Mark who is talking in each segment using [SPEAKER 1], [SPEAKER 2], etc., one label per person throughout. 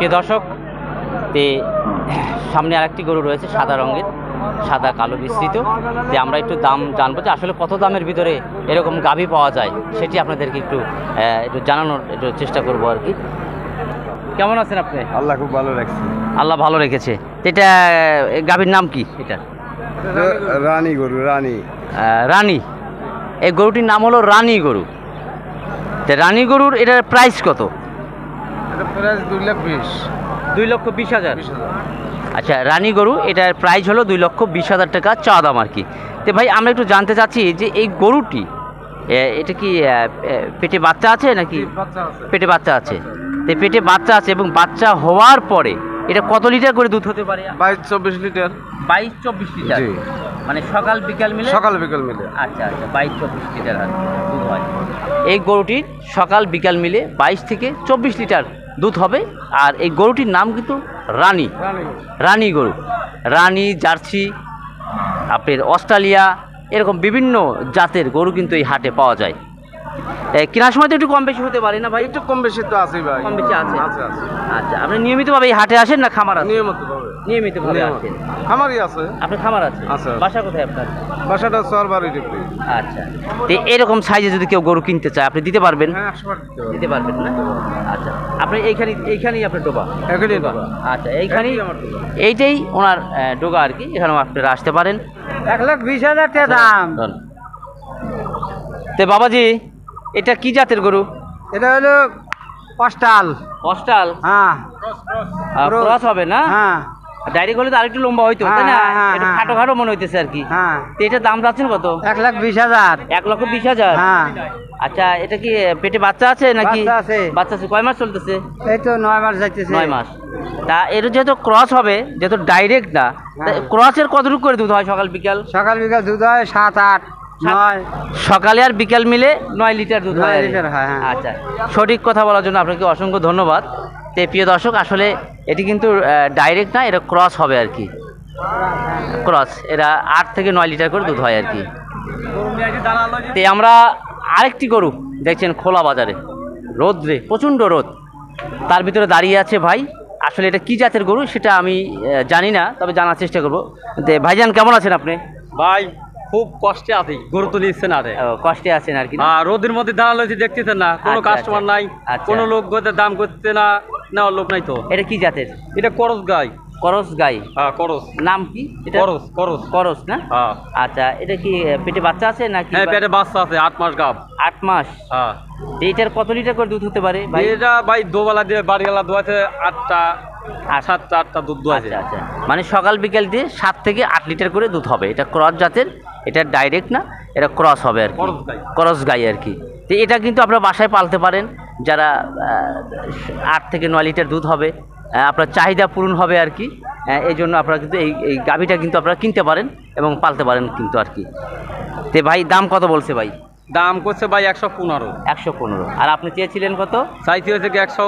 [SPEAKER 1] প্রিয় দর্শক তে সামনে আরেকটি গরু রয়েছে সাদা রঙের সাদা কালো বিস্তৃত যে আমরা একটু দাম জানব যে আসলে কত দামের ভিতরে এরকম গাভী পাওয়া যায় সেটি আপনাদেরকে একটু একটু জানানোর একটু চেষ্টা করব আর কি। কেমন আছেন আপনি?
[SPEAKER 2] আল্লাহ খুব ভালো রাখছে।
[SPEAKER 1] আল্লাহ ভালো রেখেছে। এটা গাভীর নাম কি এটা?
[SPEAKER 2] রানী গরু রানী।
[SPEAKER 1] রানী। এই গরুটির নাম হলো রানী গরু। তো রানী গরুর এটার প্রাইস কত?
[SPEAKER 2] প্রাইস দুই লাখ বিশ।
[SPEAKER 1] দুই লক্ষ বিশ হাজার? আচ্ছা রানী গরু এটার প্রাইস হলো দুই লক্ষ বিশ হাজার টাকা চা দাম আর কি। তো ভাই আমরা একটু জানতে চাচ্ছি যে এই গরুটি এটা কি পেটে বাচ্চা আছে নাকি? পেটে বাচ্চা আছে। তো পেটে বাচ্চা আছে এবং বাচ্চা হওয়ার পরে এটা কত লিটার করে দুধ হতে পারে?
[SPEAKER 2] বাইশ চব্বিশ লিটার।
[SPEAKER 1] বাইশ চব্বিশ লিটার? মানে সকাল বিকাল মিলে?
[SPEAKER 2] সকাল বিকাল মিলে।
[SPEAKER 1] আচ্ছা আচ্ছা বাইশ চব্বিশ লিটার দুধ হয়। এই গরুটির সকাল বিকাল মিলে বাইশ থেকে চব্বিশ লিটার দুধ হবে। আর এই গরুটির নাম কিন্তু রানী।
[SPEAKER 2] রানী
[SPEAKER 1] গরু। রানী জার্সি আপনার অস্ট্রেলিয়া এরকম বিভিন্ন জাতের গরু কিন্তু এই হাটে পাওয়া যায়। কেনার সময় তো একটু কম বেশি হতে পারে না ভাই?
[SPEAKER 2] একটু কম বেশি তো আছে ভাই।
[SPEAKER 1] কম বেশি আছে। আচ্ছা আপনি নিয়মিতভাবে এই হাটে আসেন না খামার আছে?
[SPEAKER 2] নিয়মিত ভাবে।
[SPEAKER 1] আসেন।
[SPEAKER 2] আমারই আছে।
[SPEAKER 1] আপনার খামার আছে?
[SPEAKER 2] আছে।
[SPEAKER 1] বাসা কোথায় আপনার?
[SPEAKER 2] বাসাটা সর বাড়ি ডিগ্রি
[SPEAKER 1] আচ্ছা। তো এরকম সাইজে যদি কেউ গরু কিনতে চায় আপনি দিতে পারবেন?
[SPEAKER 2] হ্যাঁ একশো বার দিতে
[SPEAKER 1] পারবেন। না? আচ্ছা। আপনি এইখানে এইখানেই আপনার ডোবা?
[SPEAKER 2] এখানেই ডোবা।
[SPEAKER 1] আচ্ছা এইখানেই
[SPEAKER 2] আমার ডোবা।
[SPEAKER 1] এইটাই ওনার ডোগা আর কি। এখানেও আপনারা আসতে পারেন।
[SPEAKER 2] এক লাখ বিশ হাজার টাকা দাম।
[SPEAKER 1] ধন। তে বাবাজি এটা কি জাতের গরু?
[SPEAKER 2] এটা হলো পাঁচটাল
[SPEAKER 1] অস্টাল
[SPEAKER 2] হ্যাঁ।
[SPEAKER 1] ক্রস হবে না?
[SPEAKER 2] হ্যাঁ।
[SPEAKER 1] ডাইরেক্ট হলে তো আরেকটু লম্বা হইতো তাই না?
[SPEAKER 2] হ্যাঁ, হ্যাঁ, হ্যাঁ।
[SPEAKER 1] খাটো খাটো মনে হইতেছে আর কি।
[SPEAKER 2] হ্যাঁ।
[SPEAKER 1] তো এটার দাম যাচ্ছেন কত?
[SPEAKER 2] এক লাখ বিশ হাজার।
[SPEAKER 1] এক লক্ষ বিশ হাজার?
[SPEAKER 2] হ্যাঁ।
[SPEAKER 1] আচ্ছা এটা কি পেটে বাচ্চা আছে নাকি?
[SPEAKER 2] বাচ্চা আছে।
[SPEAKER 1] বাচ্চা আছে কয় মাস চলতেছে?
[SPEAKER 2] এই তো নয় মাস যাইতেছে।
[SPEAKER 1] নয় মাস। তা এর যেহেতু ক্রস হবে যেহেতু ডাইরেক্ট না। ক্রসের কতটুকু করে দুধ হয় সকাল বিকাল?
[SPEAKER 2] সকাল বিকাল দুধ হয় সাত আট নয়।
[SPEAKER 1] সকালে আর বিকাল মিলে নয় লিটার দুধ হয়
[SPEAKER 2] হয়, হ্যাঁ।
[SPEAKER 1] আচ্ছা সঠিক কথা বলার জন্য আপনাকে অসংখ্য ধন্যবাদ। তে প্রিয় দর্শক আসলে এটি কিন্তু ডাইরেক্ট না এটা ক্রস হবে আর কি। ক্রস এরা আট থেকে নয় লিটার করে দুধ হয় আর কি। তে আমরা আরেকটি গরু দেখছেন খোলা বাজারে। রোদ্রে প্রচণ্ড রোদ। তার ভিতরে দাঁড়িয়ে আছে ভাই। আসলে এটা কি জাতের গরু সেটা আমি জানি না তবে জানার চেষ্টা করব। তে ভাইজান কেমন আছেন আপনি?
[SPEAKER 3] ভাই খুব কষ্টে আছি। গরু তো নিচ্ছে না রে
[SPEAKER 1] ও, কষ্টে আছেন আর কি
[SPEAKER 3] রোদের মধ্যে দাঁড়াল দেখতেছেন না কোনো
[SPEAKER 1] আচ্ছা,
[SPEAKER 3] কাস্টমার
[SPEAKER 1] আচ্ছা।
[SPEAKER 3] নাই
[SPEAKER 1] আচ্ছা।
[SPEAKER 3] কোনো লোক দাম করতে না। নেওয়ার লোক নাই তো।
[SPEAKER 1] এটা কি জাতের?
[SPEAKER 3] এটা করস গাই।
[SPEAKER 1] করস গাই।
[SPEAKER 3] হ্যাঁ করস।
[SPEAKER 1] নাম কি? এটা
[SPEAKER 3] করস করস।
[SPEAKER 1] করস না?
[SPEAKER 3] হ্যাঁ।
[SPEAKER 1] আচ্ছা এটা কি পেটে বাচ্চা আছে নাকি
[SPEAKER 3] হ্যাঁ পেটে বাচ্চা আছে আট মাস গাব।
[SPEAKER 1] আট মাস?
[SPEAKER 3] হ্যাঁ।
[SPEAKER 1] তো এটার কত লিটার করে দুধ হতে পারে ভাই?
[SPEAKER 3] এটা ভাই দোবেলা দিয়ে বাড়িওয়ালা দোয়াছে আটটা
[SPEAKER 1] আট-
[SPEAKER 3] সাতটা আটটা দুধ দোয়াছে।
[SPEAKER 1] আচ্ছা আচ্ছা। মানে সকাল বিকেল দিয়ে সাত থেকে আট লিটার করে দুধ হবে। এটা ক্রস জাতের এটা ডাইরেক্ট না এটা ক্রস হবে আর। ক্রস গাই আর কি। তো এটা কিন্তু আপনারা বাসায় পালতে পারেন। যারা আট থেকে নয় লিটার দুধ হবে আপনার চাহিদা পূরণ হবে আর কি। এই জন্য আপনারা কিন্তু এই এই গাভিটা কিন্তু আপনারা কিনতে পারেন এবং পালতে পারেন কিন্তু আর কি। তে ভাই দাম কত বলছে ভাই?
[SPEAKER 3] দাম করছে ভাই একশো পনেরো।
[SPEAKER 1] একশো পনেরো। আর আপনি চেয়েছিলেন কত?
[SPEAKER 3] চাইতে হয়েছে কি একশো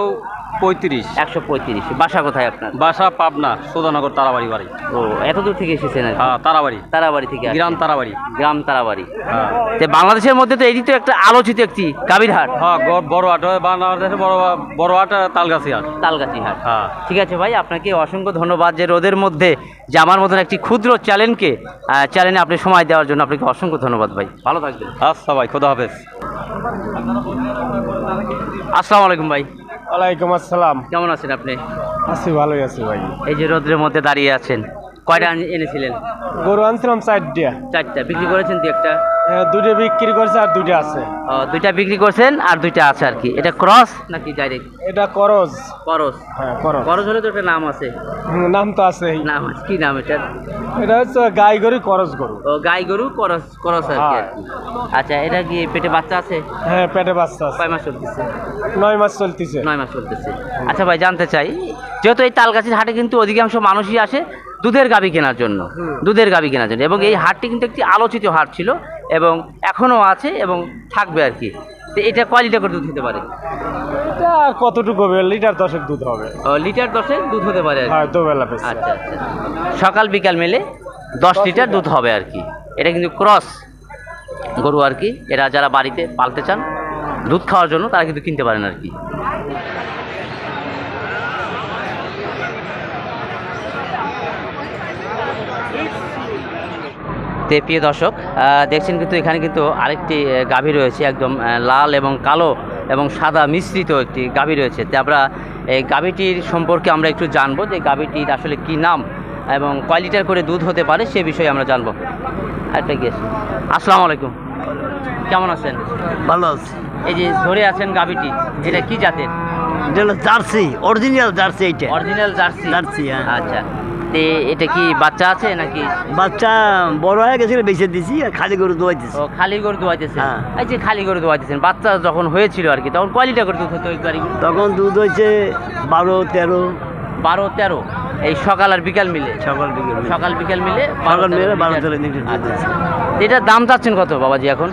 [SPEAKER 3] পঁয়ত্রিশ।
[SPEAKER 1] একশো পঁয়ত্রিশ। বাসা কোথায় আপনার?
[SPEAKER 3] বাসা পাবনা সোদানগর তারাবাড়ি বাড়ি।
[SPEAKER 1] ও এত দূর থেকে এসেছেন
[SPEAKER 3] হ্যাঁ তারাবাড়ি।
[SPEAKER 1] তারাবাড়ি থেকে
[SPEAKER 3] গ্রাম তারাবাড়ি।
[SPEAKER 1] গ্রাম তারাবাড়ি।
[SPEAKER 3] হ্যাঁ।
[SPEAKER 1] তো বাংলাদেশের মধ্যে তো এটি তো একটা আলোচিত একটি গাভীর হাট
[SPEAKER 3] হ্যাঁ বড় হাট বাংলাদেশের বড় বড় হাট তালগাছি হাট
[SPEAKER 1] তালগাছি হাট
[SPEAKER 3] হ্যাঁ।
[SPEAKER 1] ঠিক আছে ভাই আপনাকে অসংখ্য ধন্যবাদ যে রোদের মধ্যে যে আমার মতন একটি ক্ষুদ্র চ্যানেলকে চ্যানেলে আপনি সময় দেওয়ার জন্য আপনাকে অসংখ্য ধন্যবাদ ভাই। ভালো থাকবেন।
[SPEAKER 3] আচ্ছা ভাই খোদা হাফেজ।
[SPEAKER 1] আসসালামু আলাইকুম ভাই।
[SPEAKER 2] ওয়ালাইকুম আসসালাম।
[SPEAKER 1] কেমন আছেন আপনি?
[SPEAKER 2] আছি ভালোই আছি ভাই।
[SPEAKER 1] এই যে রোদের মধ্যে দাঁড়িয়ে আছেন। কয়টা এনেছিলেন?
[SPEAKER 2] গরু আনছিলাম চারটা।
[SPEAKER 1] চারটা। বিক্রি করেছেন দু একটা?
[SPEAKER 2] দুটো বিক্রি করছে আর দুটো আছে।
[SPEAKER 1] ও, দুইটা বিক্রি করছেন আর দুইটা আছে আর কি। এটা ক্রস নাকি ডাইরেক্ট
[SPEAKER 2] এটা করজ
[SPEAKER 1] করস।
[SPEAKER 2] হ্যাঁ করজ
[SPEAKER 1] হলে তো একটা নাম আছে।
[SPEAKER 2] নাম তো আছে
[SPEAKER 1] নাম আছে। কি নাম এটার
[SPEAKER 2] এটা হচ্ছে গাই গরু করজ গরু।
[SPEAKER 1] ও গাই গরু করস করস আর কি
[SPEAKER 2] হ্যাঁ।
[SPEAKER 1] আর কি। আচ্ছা এটা কি পেটে বাচ্চা আছে?
[SPEAKER 2] হ্যাঁ পেটে বাচ্চা আছে।
[SPEAKER 1] কয় মাস চলতেছে?
[SPEAKER 2] নয় মাস চলতেছে।
[SPEAKER 1] নয় মাস চলতেছে। আচ্ছা ভাই জানতে চাই। যেহেতু এই তালগাছির হাটে কিন্তু অধিকাংশ মানুষই আসে দুধের গাবি কেনার জন্য দুধের গাবি কেনার জন্য। এবং এই হাটটি কিন্তু একটি আলোচিত হাট ছিল এবং এখনও আছে এবং থাকবে আর কি। তো এটা কয় লিটার করে দুধ হতে পারে?
[SPEAKER 2] এটা কতটুকু হবে? লিটার দশেক দুধ হবে।
[SPEAKER 1] লিটার দশে দুধ হতে পারে
[SPEAKER 2] হ্যাঁ দুবেলা
[SPEAKER 1] আচ্ছা আচ্ছা। সকাল বিকাল মিলে দশ লিটার। দুধ হবে আর কি। এটা কিন্তু ক্রস গরু আর কি। এরা যারা বাড়িতে পালতে চান দুধ খাওয়ার জন্য তারা কিন্তু কিনতে পারেন আর কি। তে প্রিয় দর্শক দেখছেন কিন্তু এখানে কিন্তু আরেকটি গাভী রয়েছে একদম লাল এবং কালো এবং সাদা মিশ্রিত একটি গাভী রয়েছে। তে আমরা এই গাভীটির সম্পর্কে আমরা একটু জানব যে গাভীটির আসলে কি নাম এবং কয় লিটার করে দুধ হতে পারে সে বিষয়ে আমরা জানব। একটা গেস আসসালামু আলাইকুম। কেমন আছেন?
[SPEAKER 4] ভালো আছে।
[SPEAKER 1] এই যে ধরে আছেন গাভীটি এটা কি জাতের?
[SPEAKER 4] জার্সি অরিজিনাল জার্সি এইটা।
[SPEAKER 1] Original jersey.
[SPEAKER 4] জার্সি, হ্যাঁ।
[SPEAKER 1] আচ্ছা। তে এটা কি বাচ্চা আছে নাকি?
[SPEAKER 4] বাচ্চা বড় হয়ে গেছিল বেঁচে দিছি আর খালি গরু দোয়াইতেছি।
[SPEAKER 1] ও খালি গরু দোয়াইতেছেন
[SPEAKER 4] হ্যাঁ।
[SPEAKER 1] এই যে খালি গরু দোয়াইতেছেন বাচ্চা যখন হয়েছিল আর কি তখন কয় লিটার করে দুধ হতো ওই গাড়িগুলো
[SPEAKER 4] তখন দুধ হয়েছে বারো তেরো।
[SPEAKER 1] বারো তেরো? এই সকাল আর বিকাল মিলে?
[SPEAKER 4] সকাল বিকেল
[SPEAKER 1] সকাল বিকাল মিলে
[SPEAKER 4] সকাল মিলে বারো। তেরো
[SPEAKER 1] আচ্ছা। এটার দাম চাচ্ছেন কত বাবাজি এখন?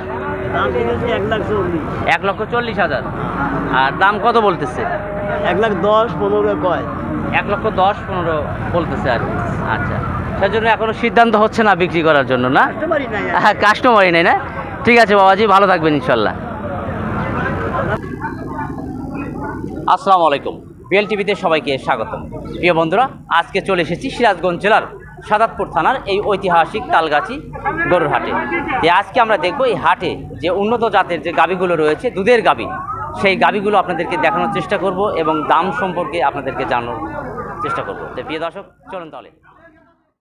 [SPEAKER 4] এক
[SPEAKER 1] লক্ষ চল্লিশ হাজার। আর দাম কত বলতেছে?
[SPEAKER 4] এক লাখ দশ পনেরো কয়?
[SPEAKER 1] এক লক্ষ দশ পনেরো বলতেছে আর কি। আচ্ছা। সেজন্য এখনও সিদ্ধান্ত হচ্ছে না বিক্রি করার জন্য না। হ্যাঁ কাস্টমারই নেই না? ঠিক আছে বাবাজি ভালো থাকবেন ইনশাল্লাহ। আসসালামু আলাইকুম। বিএল টিভিতে সবাইকে স্বাগতম। প্রিয় বন্ধুরা আজকে চলে এসেছি সিরাজগঞ্জ জেলার সাদাতপুর থানার এই ঐতিহাসিক তালগাছি গরুর হাটে। আজকে আমরা দেখব এই হাটে যে উন্নত জাতের যে গাবিগুলো রয়েছে দুধের গাবি সেই গাবিগুলো আপনাদেরকে দেখানোর চেষ্টা করব এবং দাম সম্পর্কে আপনাদেরকে জানানোর চেষ্টা করব। তো প্রিয় দর্শক, চলুন তাহলে।